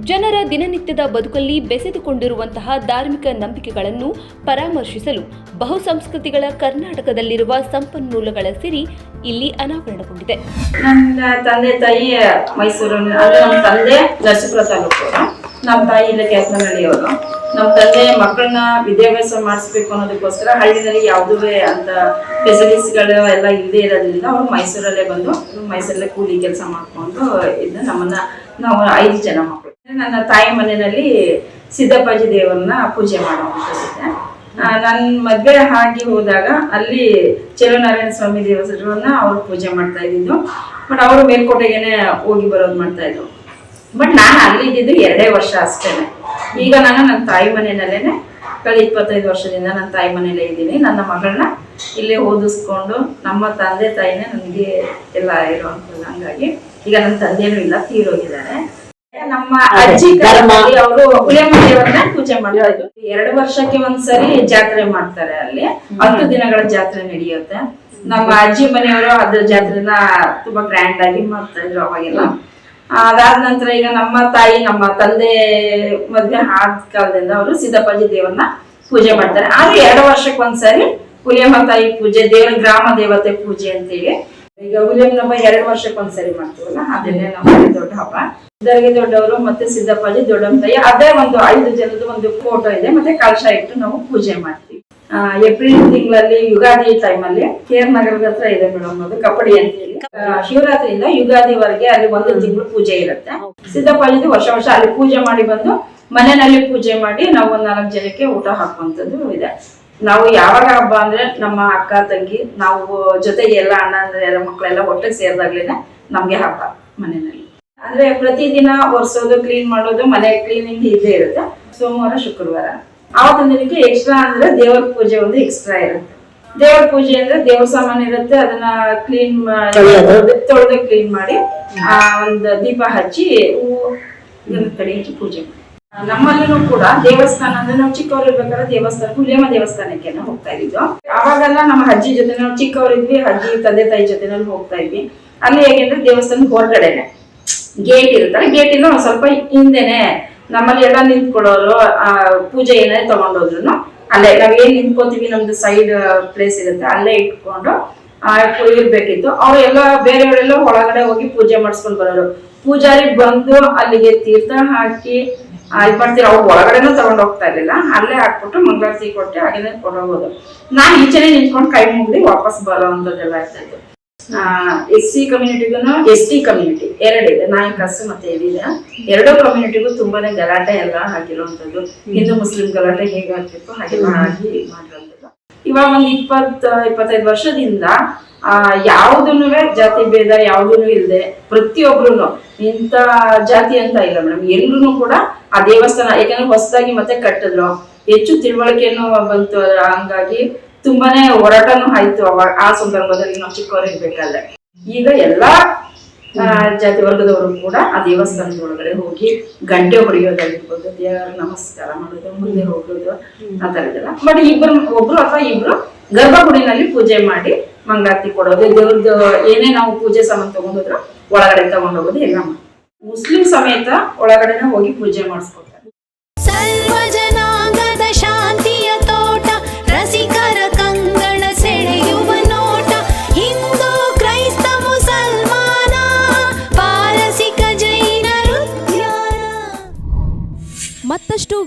ಜನರ ದಿನನಿತ್ಯದ ಬದುಕಲ್ಲಿ ಬೆಸೆದುಕೊಂಡಿರುವಂತಹ ಧಾರ್ಮಿಕ ನಂಬಿಕೆಗಳನ್ನು ಪರಾಮರ್ಶಿಸಲು ಬಹುಸಂಸ್ಕೃತಿಗಳ ಕರ್ನಾಟಕದಲ್ಲಿರುವ ಸಂಪನ್ಮೂಲಗಳ ಸಿರಿ ಇಲ್ಲಿ ಅನಾವರಣಗೊಂಡಿದೆ. ನನ್ನ ತಂದೆ, ತಾಯಿ, ಮೈಸೂರು ತಂದೆ ನರಸೀಪುರ ತಾಲೂಕು ನಮ್ಮ ತಾಯಿ ನಮ್ಮ ತಂದೆ ಮಕ್ಕಳನ್ನ ವಿದ್ಯಾಭ್ಯಾಸ ಮಾಡಿಸ್ಬೇಕು ಅನ್ನೋದಕ್ಕೋಸ್ಕರ ಹಳ್ಳಿನಲ್ಲಿ ಯಾವುದೇ ಅಂತ ಫೆಸಿಲಿಟೀಸ್ಗಳು ಎಲ್ಲ ಇಲ್ಲದೆ ಇರೋದ್ರಿಂದ ಅವ್ರು ಮೈಸೂರಲ್ಲೇ ಬಂದು ಮೈಸೂರಲ್ಲೇ ಕೂಲಿ ಕೆಲಸ ಮಾಡ್ಕೊಂಡು ಇದನ್ನ ನಮ್ಮನ್ನ ನಾವು ಐದು ಜನ ಮಕ್ಕಳು ನನ್ನ ತಾಯಿ ಮನೆಯಲ್ಲಿ ಸಿದ್ದಪ್ಪಾಜಿ ದೇವರನ್ನ ಪೂಜೆ ಮಾಡುವಂಥದ್ದಿದೆ ನನ್ನ ಮದುವೆ ಆಗಿ ಹೋದಾಗ ಅಲ್ಲಿ ಚೆಲುವನಾರಾಯಣ ಸ್ವಾಮಿ ದೇವಸ್ಥಾನವನ್ನ ಅವ್ರು ಪೂಜೆ ಮಾಡ್ತಾ ಇದ್ದಿದ್ದು. ಬಟ್ ಅವರು ಮೇಲ್ಕೋಟೆಗೆನೆ ಹೋಗಿ ಬರೋದು ಮಾಡ್ತಾ ಇದ್ರು. ಬಟ್ ನಾನು ಅಲ್ಲಿ ಇದ್ದಿದ್ದು ಎರಡೇ ವರ್ಷ ಅಷ್ಟೇನೆ. ಈಗ ನಾನು ನನ್ನ ತಾಯಿ ಮನೆಯಲ್ಲೇನೆ ಕಳೆದ ಇಪ್ಪತ್ತೈದು ವರ್ಷದಿಂದ ನನ್ನ ತಾಯಿ ಮನೆಯಲ್ಲೇ ಇದ್ದೀನಿ. ನನ್ನ ಮಗಳನ್ನ ಇಲ್ಲೇ ಓದಿಸ್ಕೊಂಡು ನಮ್ಮ ತಂದೆ ತಾಯಿನೇ ನನಗೆ ಎಲ್ಲ ಇರುವಂಥದ್ದು. ಹಂಗಾಗಿ ಈಗ ನನ್ನ ತಂದೆನೂ ಇಲ್ಲ ತೀರೋಗಿದ್ದಾರೆ. ನಮ್ಮ ಅಜ್ಜಿ ಕಾಲದಲ್ಲಿ ಅವರು ಹುಲಿಯಮ್ಮ ದೇವರನ್ನ ಪೂಜೆ ಮಾಡ್ತಾ ಇದ್ರು ಎರಡು ವರ್ಷಕ್ಕೆ ಒಂದ್ಸರಿ ಜಾತ್ರೆ ಮಾಡ್ತಾರೆ ಅಲ್ಲಿ. ಹತ್ತು ದಿನಗಳ ಜಾತ್ರೆ ನಡೆಯುತ್ತೆ. ನಮ್ಮ ಅಜ್ಜಿ ಮನೆಯವರು ಅದ್ರ ಜಾತ್ರೆನ ತುಂಬಾ ಗ್ರ್ಯಾಂಡ್ ಆಗಿ ಮಾಡ್ತಾ ಇದ್ರು ಅವಾಗೆಲ್ಲ. ಅದಾದ ನಂತರ ಈಗ ನಮ್ಮ ತಾಯಿ, ನಮ್ಮ ತಂದೆ ಮದ್ವೆ ಆದ ಕಾಲದಿಂದ ಅವರು ಸಿದ್ದಪ್ಪಾಜಿ ದೇವರನ್ನ ಪೂಜೆ ಮಾಡ್ತಾರೆ. ಆದ್ರೆ ಎರಡು ವರ್ಷಕ್ಕೆ ಒಂದ್ಸರಿ ಹುಲಿಯಮ್ಮ ತಾಯಿ ಪೂಜೆ, ದೇವರ ಗ್ರಾಮ ದೇವತೆ ಪೂಜೆ ಅಂತೇಳಿ. ಈಗ ಹುಲಿಯಮ್ಮ ಹಬ್ಬ ಎರಡು ವರ್ಷಕ್ಕೆ ಒಂದ್ಸರಿ ಮಾಡ್ತೀವಲ್ಲ, ಅದನ್ನೇ ನಮ್ಮ ದೊಡ್ಡ ಹಬ್ಬ. ಇದರಿಗೆ ದೊಡ್ಡವರು ಮತ್ತೆ ಸಿದ್ದಪ್ಪಾಜಿ ದೊಡ್ಡಮ್ಮ ತಾಯಿ. ಅದೇ ಒಂದು ಐದು ಜನದ ಒಂದು ಫೋಟೋ ಇದೆ, ಮತ್ತೆ ಕಲಶ ಇಟ್ಟು ನಾವು ಪೂಜೆ ಮಾಡ್ತೀವಿ. ಏಪ್ರಿಲ್ ತಿಂಗಳಲ್ಲಿ ಯುಗಾದಿ ಟೈಮಲ್ಲಿ ಕೇರ್ ನಗರದ ಹತ್ರ ಇದೆ ಮೇಡಮ್ ಅದು ಕಪಡಿ ಅಂತ ಹೇಳಿ. ಶಿವರಾತ್ರಿಯಿಂದ ಯುಗಾದಿವರೆಗೆ ಅಲ್ಲಿ ಒಂದು ತಿಂಗಳು ಪೂಜೆ ಇರುತ್ತೆ. ಸಿದ್ದಪ್ಪಾಜಿದು ವರ್ಷ ವರ್ಷ ಅಲ್ಲಿ ಪೂಜೆ ಮಾಡಿ ಬಂದು ಮನೆಯಲ್ಲಿ ಪೂಜೆ ಮಾಡಿ ನಾವು ಒಂದ್ ನಾಲ್ಕು ಜನಕ್ಕೆ ಊಟ ಹಾಕುವಂಥದ್ದು ಇದೆ. ನಾವು ಯಾವಾಗ ಹಬ್ಬ ಅಂದ್ರೆ ನಮ್ಮ ಅಕ್ಕ ತಂಗಿ ನಾವು ಜೊತೆಗೆ ಎಲ್ಲ ಅಣ್ಣ ಅಂದ್ರೆ ಎಲ್ಲ ಮಕ್ಕಳೆಲ್ಲ ಒಟ್ಟಿಗೆ ಸೇರಿದಾಗ್ಲೇನೆ ನಮ್ಗೆ ಹಬ್ಬ ಮನೆಯಲ್ಲಿ. ಅಂದ್ರೆ ಪ್ರತಿದಿನ ಒರೆಸೋದು ಕ್ಲೀನ್ ಮಾಡೋದು ಮನೆ ಕ್ಲೀನಿಂಗ್ ಇದ್ದೇ ಇರುತ್ತೆ. ಸೋಮವಾರ ಶುಕ್ರವಾರ. ಆವತ್ತಿನ ದಿನಕ್ಕೆ ಎಕ್ಸ್ಟ್ರಾ ಅಂದ್ರೆ ದೇವರ ಪೂಜೆ ಒಂದು ಎಕ್ಸ್ಟ್ರಾ ಇರುತ್ತೆ. ದೇವರ ಪೂಜೆ ಅಂದ್ರೆ ದೇವ್ರ ಸಾಮಾನು ಇರುತ್ತೆ ಅದನ್ನ ಕ್ಲೀನ್ ತೊಳೆದು ಕ್ಲೀನ್ ಮಾಡಿ ಆ ಒಂದು ದೀಪ ಹಚ್ಚಿ ಹೂವು ಕಡೆ ಹಚ್ಚಿ ಪೂಜೆ ನಮ್ಮಲ್ಲೂ ಕೂಡ ದೇವಸ್ಥಾನ ಅಂದ್ರೆ ನಾವು ಚಿಕ್ಕವ್ರು ಇರ್ಬೇಕಾದ್ರೆ ದೇವಸ್ಥಾನ ಹುಲಿಯಮ್ಮ ದೇವಸ್ಥಾನಕ್ಕೆ ಹೋಗ್ತಾ ಇದ್ದಿದ್ದು. ಅವಾಗೆಲ್ಲ ನಮ್ಮ ಅಜ್ಜಿ ಜೊತೆ ನಾವು ಚಿಕ್ಕವರಿದ್ವಿ ಅಜ್ಜಿ ತಂದೆ ತಾಯಿ ಜೊತೆನಲ್ಲಿ ಹೋಗ್ತಾ ಇದ್ವಿ. ಅಲ್ಲಿ ಹೇಗೆ ಅಂದ್ರೆ ದೇವಸ್ಥಾನದ ಹೊರಗಡೆನೆ. ಗೇಟ್ ಇರುತ್ತಲ್ಲ ಗೇಟಿಂದ ಒಂದ್ ಸ್ವಲ್ಪ ಹಿಂದೆನೆ ನಮ್ಮಲ್ಲಿ ಎಲ್ಲ ನಿಂತ್ಕೊಳ್ಳೋರು ಪೂಜೆ ಏನೇ ತಗೊಂಡೋದ್ರು ಅಲ್ಲೇ. ನಾವ್ ಏನ್ ನಿಂತ್ಕೋತೀವಿ, ನಮ್ದು ಸೈಡ್ ಪ್ಲೇಸ್ ಇರುತ್ತೆ, ಅಲ್ಲೇ ಇಟ್ಕೊಂಡು ಇರ್ಬೇಕಿತ್ತು. ಅವ್ರು ಎಲ್ಲ ಬೇರೆಯವರೆಲ್ಲ ಒಳಗಡೆ ಹೋಗಿ ಪೂಜೆ ಮಾಡಿಸ್ಕೊಂಡು ಬರೋರು. ಪೂಜಾರಿ ಬಂದು ಅಲ್ಲಿಗೆ ತೀರ್ಥ ಹಾಕಿ ಇದು ಮಾಡ್ತೀರ, ಅವ್ರು ಒಳಗಡೆನೂ ತಗೊಂಡ್ ಹೋಗ್ತಾ ಇರ್ಲಿಲ್ಲ. ಅಲ್ಲೇ ಹಾಕ್ಬಿಟ್ಟು ಮಂಗಳಾರತಿ ಕೊಟ್ಟು ಹಾಗೇನೆ ಕೊಡೋಗೋದು ನಾನು ಈಚೆನೆ ನಿಂತ್ಕೊಂಡು ಕೈ ಮುಗಿದು ವಾಪಸ್ ಬರೋ ಅಂಥದ್ದೆಲ್ಲ ಇರ್ತಾ ಎಸ್ ಸಿ ಕಮ್ಯುನಿಟಿಗೂ ಎಸ್ ಟಿ ಕಮ್ಯುನಿಟಿ ಎರಡಿದೆ ನಾಯಕಸ್ ಮತ್ತೆ ಇದಿದೆ ಎರಡೂ ಕಮ್ಯುನಿಟಿಗೂ ತುಂಬಾನೇ ಗಲಾಟೆ ಎಲ್ಲ ಆಗಿರುವಂತದ್ದು ಹಿಂದೂ ಮುಸ್ಲಿಂ ಗಲಾಟೆ ಹೇಗೆ ಹಾಗೆ ಆಗಿ ಮಾಡಿರುವಂತದ್ದು ಇವಾಗ ಒಂದ್ ಇಪ್ಪತ್ ಇಪ್ಪತ್ತೈದು ವರ್ಷದಿಂದ ಆ ಯಾವ್ದನ್ನು ಜಾತಿ ಭೇದ ಯಾವ್ದನ್ನು ಇಲ್ಲದೆ ಪ್ರತಿಯೊಬ್ರು ಇಂಥ ಜಾತಿ ಅಂತ ಇಲ್ಲ ಮೇಡಮ್. ಎಲ್ರು ಕೂಡ ಆ ದೇವಸ್ಥಾನ ಯಾಕಂದ್ರೆ ಹೊಸದಾಗಿ ಮತ್ತೆ ಕಟ್ಟಿದ್ರು ಹೆಚ್ಚು ತಿಳುವಳಿಕೆಯನ್ನು ಬಂತು ಹಂಗಾಗಿ ತುಂಬಾನೇ ಹೋರಾಟನೂ ಆಯ್ತು ಅವಾಗ ಆ ಸಂದರ್ಭದಲ್ಲಿ ನಾವು ಚಿಕ್ಕವರು ಇರ್ಬೇಕಾದ್ರೆ. ಈಗ ಎಲ್ಲಾ ಜಾತಿ ವರ್ಗದವರು ಕೂಡ ಆ ದೇವಸ್ಥಾನದ ಒಳಗಡೆ ಹೋಗಿ ಗಂಟೆ ಹೊಡೆಯೋದಾಗಿರ್ಬೋದು ದೇವರ ನಮಸ್ಕಾರ ಮಾಡೋದು ಮುಂದೆ ಹೋಗೋದು ಆ ಥರದ್ದೆಲ್ಲ ಬಟ್ ಇಬ್ರು ಒಬ್ರು ಅಥವಾ ಇಬ್ರು ಗರ್ಭಗುಡಿನಲ್ಲಿ ಪೂಜೆ ಮಾಡಿ ಮಂಗಾತಿ ಕೊಡೋದು ದೇವ್ರದ್ದು ಏನೇ ನಾವು ಪೂಜೆ ಸಾಮಾನು ತಗೊಂಡೋದ್ರು ಒಳಗಡೆ ತಗೊಂಡೋಗೋದು ಎಲ್ಲ ಮುಸ್ಲಿಂ ಸಮೇತ ಒಳಗಡೆನೆ ಹೋಗಿ ಪೂಜೆ ಮಾಡಿಸ್ಕೊತಾರೆ